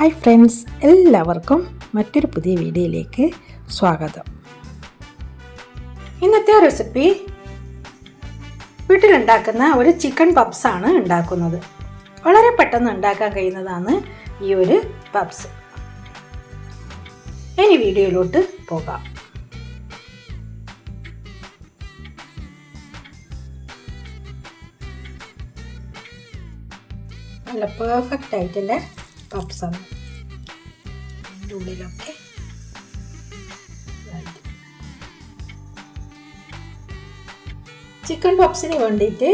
Hi friends എല്ലാവർക്കും മറ്റൊരു പുതിയ വീഡിയോയിലേക്ക് സ്വാഗതം. ഇന്നത്തെ റെസിപ്പി വീട്ടിലുണ്ടാക്കുന്ന ഒരു ചിക്കൻ പപ്സാണ് ഉണ്ടാക്കുന്നത്. വളരെ പെട്ടെന്ന് ഉണ്ടാക്കാൻ കഴിയുന്നതാണ് ഈ ഒരു പപ്സ് ഇനി വീഡിയോയിലോട്ട് പോകാം. നല്ല പെർഫെക്റ്റ് ആയിട്ടുള്ള പപ്സാണ് അതിന്റെ ഉള്ളിലൊക്കെ ചിക്കൻ പപ്സിന് വേണ്ടിയിട്ട്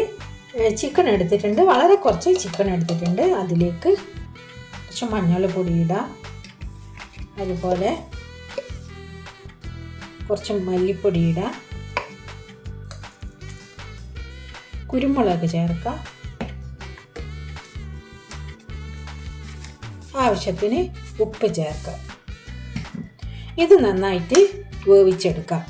ചിക്കൻ എടുത്തിട്ടുണ്ട്. വളരെ കുറച്ച് ചിക്കൻ എടുത്തിട്ടുണ്ട്. അതിലേക്ക് കുറച്ച് മഞ്ഞൾപ്പൊടി ഇടാം. അതുപോലെ കുറച്ച് മല്ലിപ്പൊടി ഇടാം. കുരുമുളക് ചേർക്കാം. ആവശ്യത്തിന് ഉപ്പ് ചേർക്കുക. ഇത് നന്നായിട്ട് വേവിച്ചെടുക്കാം.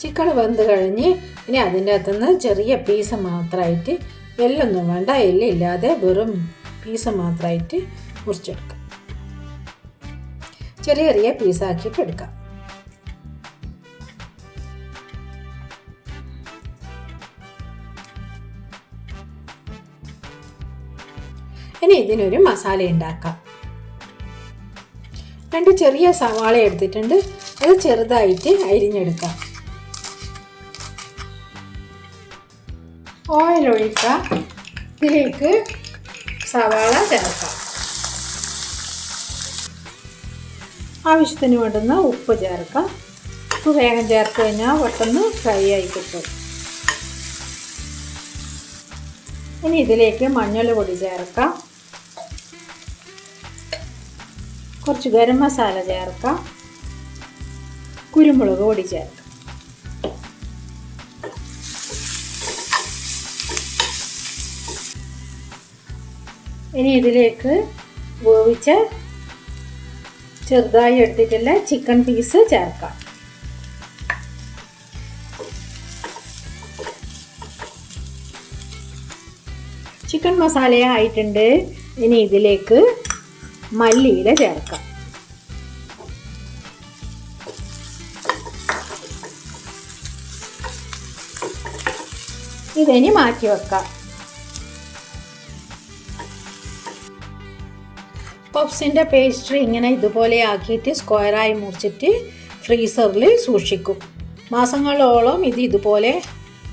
ചിക്കൻ വെന്ത് കഴിഞ്ഞ് ഇനി അതിന്റെ അകത്തുനിന്ന് ചെറിയ പീസ് മാത്രമായിട്ട് എല്ലൊന്നും വേണ്ട. എല്ലില്ലാതെ വെറും പീസ് മാത്രമായിട്ട് മുറിച്ചെടുക്കാം. ചെറിയ ചെറിയ പീസാക്കിയിട്ട് എടുക്കാം. ഇനി ഇതിനൊരു മസാല ഉണ്ടാക്കാം. രണ്ട് ചെറിയ സവാള എടുത്തിട്ടുണ്ട്. അത് ചെറുതായിട്ട് അരിഞ്ഞെടുക്കാം. ഓയിൽ ഒഴിക്കാം. ഇതിലേക്ക് സവാള ചേർക്കാം. ആവശ്യത്തിന് വേണ്ടുന്ന ഉപ്പ് ചേർക്കാം. ഉപ്പ് വേഗം ചേർത്ത് കഴിഞ്ഞാൽ പെട്ടെന്ന് ഫ്രൈ ആയി കിട്ടും. ഇനി ഇതിലേക്ക് മഞ്ഞൾ പൊടി ചേർക്കാം. കുറച്ച് ഗരം മസാല ചേർക്കാം. കുരുമുളക് പൊടി ചേർക്കാം. ഇനി ഇതിലേക്ക് വേവിച്ച ചെറുതായി എടുത്തിട്ടുള്ള ചിക്കൻ പീസ് ചേർക്കാം. ചിക്കൻ മസാല ആയിട്ടുണ്ട് ഇനി ഇതിലേക്ക് മല്ലിയില ചേർക്കാം. ഇതിനി മാറ്റി വെക്കാം. പഫ്സിന്റെ പേസ്ട്രി ഇങ്ങനെ ഇതുപോലെ ആക്കിയിട്ട് സ്ക്വയറായി മുറിച്ചിട്ട് ഫ്രീസറിൽ സൂക്ഷിക്കും. മാസങ്ങളോളം ഇത് ഇതുപോലെ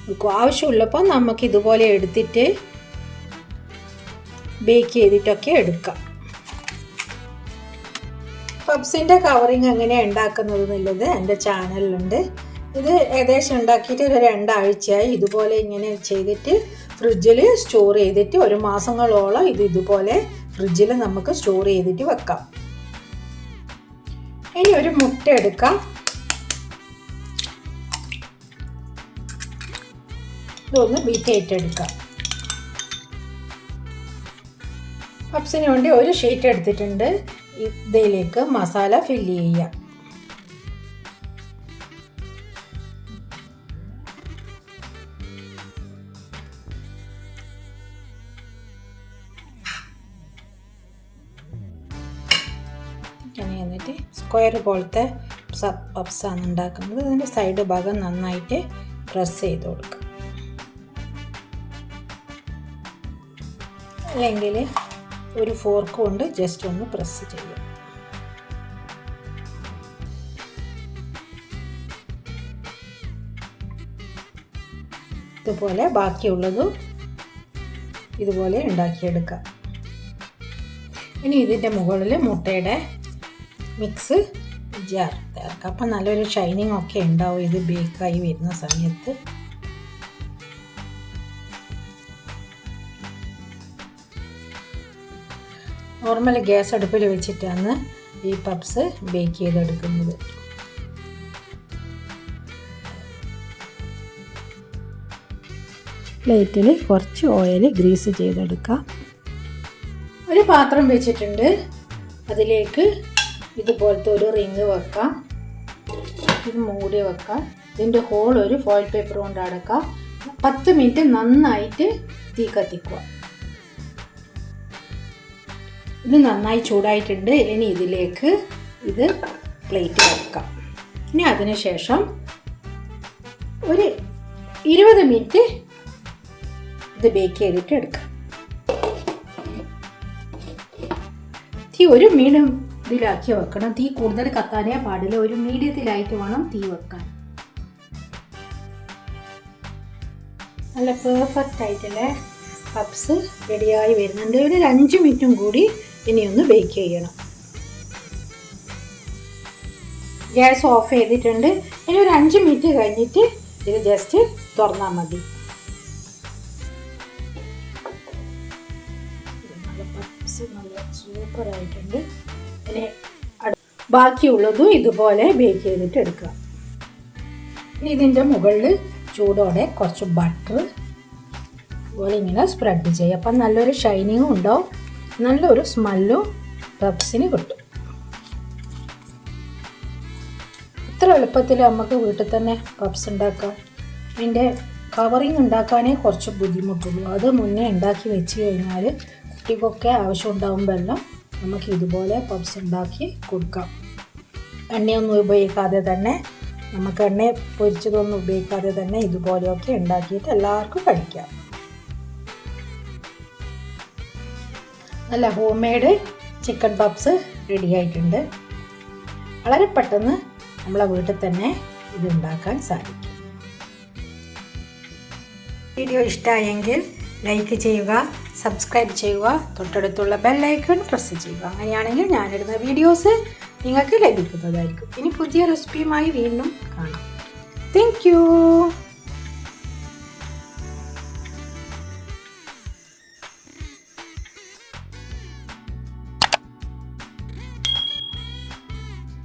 വെക്കും. ആവശ്യമുള്ളപ്പോൾ നമുക്ക് ഇതുപോലെ എടുത്തിട്ട് ബേക്ക് ചെയ്തിട്ടൊക്കെ എടുക്കാം. പബ്സിന്റെ കവറിങ് എങ്ങനെയാണ് ഉണ്ടാക്കുന്നത് എന്നുള്ളത് എന്റെ ചാനലിലുണ്ട് ഇത് ഏകദേശം ഉണ്ടാക്കിയിട്ട് ഒരു രണ്ടാഴ്ചയായി. ഇതുപോലെ ഇങ്ങനെ ചെയ്തിട്ട് ഫ്രിഡ്ജിൽ സ്റ്റോർ ചെയ്തിട്ട് ഒരു മാസങ്ങളോളം ഇത് ഇതുപോലെ ഫ്രിഡ്ജിൽ നമുക്ക് സ്റ്റോർ ചെയ്തിട്ട് വെക്കാം. ഇനി ഒരു മുട്ട എടുക്കാം. ഇതൊന്ന് ബീറ്റ് ചെയ്തിട്ടെടുക്കാം പപ്സിന് വേണ്ടി ഒരു ഷീറ്റ് എടുത്തിട്ടുണ്ട്. ഇതിലേക്ക് മസാല ഫില്ല് ചെയ്യാം സ്ക്വയർ പോലത്തെ പപ്സാണ് ഉണ്ടാക്കുന്നത്. അതിന്റെ സൈഡ് ഭാഗം നന്നായിട്ട് പ്രസ് ചെയ്ത് കൊടുക്കുക. അല്ലെങ്കിൽ ഒരു ഫോർക്ക് കൊണ്ട് ജസ്റ്റ് ഒന്ന് പ്രസ് ചെയ്യും ഇതുപോലെ ബാക്കിയുള്ളതും ഇതുപോലെ ഉണ്ടാക്കിയെടുക്കാം ഇനി ഇതിന്റെ മുകളിൽ മുട്ടയുടെ മിക്സ് ചേർക്കാം അപ്പം നല്ലൊരു ഷൈനിങ് ഒക്കെ ഉണ്ടാവും ഇത് ബേക്കായി വരുന്ന സമയത്ത്. നോർമൽ ഗ്യാസ് അടുപ്പിൽ വെച്ചിട്ടാണ് ഈ പപ്സ് ബേക്ക് ചെയ്തെടുക്കുന്നത്. പ്ലേറ്റിൽ കുറച്ച് ഓയിൽ ഗ്രീസ് ചെയ്തെടുക്കാം. ഒരു പാത്രം വെച്ചിട്ടുണ്ട്. അതിലേക്ക് ഇതുപോലത്തെ ഒരു റിങ് വെക്കാം. ഇത് മൂടി വെക്കാം. ഇതിന്റെ ഹോൾ ഒരു ഫോയിൽ പേപ്പർ കൊണ്ട് അടക്കാം പത്ത് മിനിറ്റ് നന്നായിട്ട് തീ കത്തിക്കുക. ഇത് നന്നായി ചൂടായിട്ടുണ്ട്. ഇനി ഇതിലേക്ക് ഇത് പ്ലേറ്റ് വെക്കാം. ഇനി അതിനുശേഷം ഒരു ഇരുപത് മിനിറ്റ് ഇത് ബേക്ക് ചെയ്തിട്ട് എടുക്കാം. തീ ഒരു മീഡിയം ഇതിലാക്കി വെക്കണം. തീ കൂടുതൽ കത്താനേ പാടില്ല. ഒരു മീഡിയത്തിലായിട്ട് വേണം തീ വെക്കാൻ. നല്ല പെർഫെക്റ്റ് ആയിട്ടുള്ള പപ്സ് റെഡിയായി വരുന്നുണ്ട്. ഒരു അഞ്ച് മിനിറ്റും കൂടി ഇനി ഒന്ന് ബേക്ക് ചെയ്യണം. ഗ്യാസ് ഓഫ് ചെയ്തിട്ടുണ്ട്. ഇനി ഒരു അഞ്ച് മിനിറ്റ് കഴിഞ്ഞിട്ട് ഇത് ജസ്റ്റ് തുറന്നാൽ മതി. സൂപ്പർ ആയിട്ടുണ്ട്. ഇനി ബാക്കിയുള്ളതും ഇതുപോലെ ബേക്ക് ചെയ്തിട്ട് എടുക്കുക. ഇനി ഇതിന്റെ മുകളിൽ ചൂടോടെ കുറച്ച് ബട്ടർ അതുപോലെ ഇങ്ങനെ സ്പ്രെഡ് ചെയ്യുക. അപ്പം നല്ലൊരു ഷൈനിങ്ങും ഉണ്ടാവും. നല്ലൊരു സ്മെല്ലും പപ്സിന് കിട്ടും. ഇത്ര എളുപ്പത്തിൽ നമുക്ക് വീട്ടിൽ തന്നെ പപ്സ് ഉണ്ടാക്കാം. അതിന്റെ കവറിങ് ഉണ്ടാക്കാനേ കുറച്ച് ബുദ്ധിമുട്ടുള്ളൂ. അത് മുന്നേ ഉണ്ടാക്കി വെച്ച് കഴിഞ്ഞാൽ കുട്ടിക്കൊക്കെ ആവശ്യം ഉണ്ടാകുമ്പോഴെല്ലാം നമുക്ക് ഇതുപോലെ പപ്സ് ഉണ്ടാക്കി കൊടുക്കാം. എണ്ണയൊന്നും ഉപയോഗിക്കാതെ തന്നെ നമുക്ക് എണ്ണ പൊരിച്ചതൊന്നും ഉപയോഗിക്കാതെ തന്നെ ഇതുപോലെയൊക്കെ ഉണ്ടാക്കിയിട്ട് എല്ലാവർക്കും കഴിക്കാം. നല്ല homemade chicken puffs ready ആയിട്ടുണ്ട്. വളരെ പെട്ടെന്ന് നമ്മളെ വീട്ടിൽ തന്നെ ഇത് ഉണ്ടാക്കാൻ സാധിക്കും. വീഡിയോ ഇഷ്ടമായെങ്കിൽ ലൈക്ക് ചെയ്യുക സബ്സ്ക്രൈബ് ചെയ്യുക തൊട്ടടുത്തുള്ള ബെല്ലൈക്കൺ പ്രസ് ചെയ്യുക. അങ്ങനെയാണെങ്കിൽ ഞാനിടുന്ന വീഡിയോസ് നിങ്ങൾക്ക് ലഭിക്കുന്നതായിരിക്കും. ഇനി പുതിയ റെസിപ്പിയുമായി വീണ്ടും കാണാം. താങ്ക്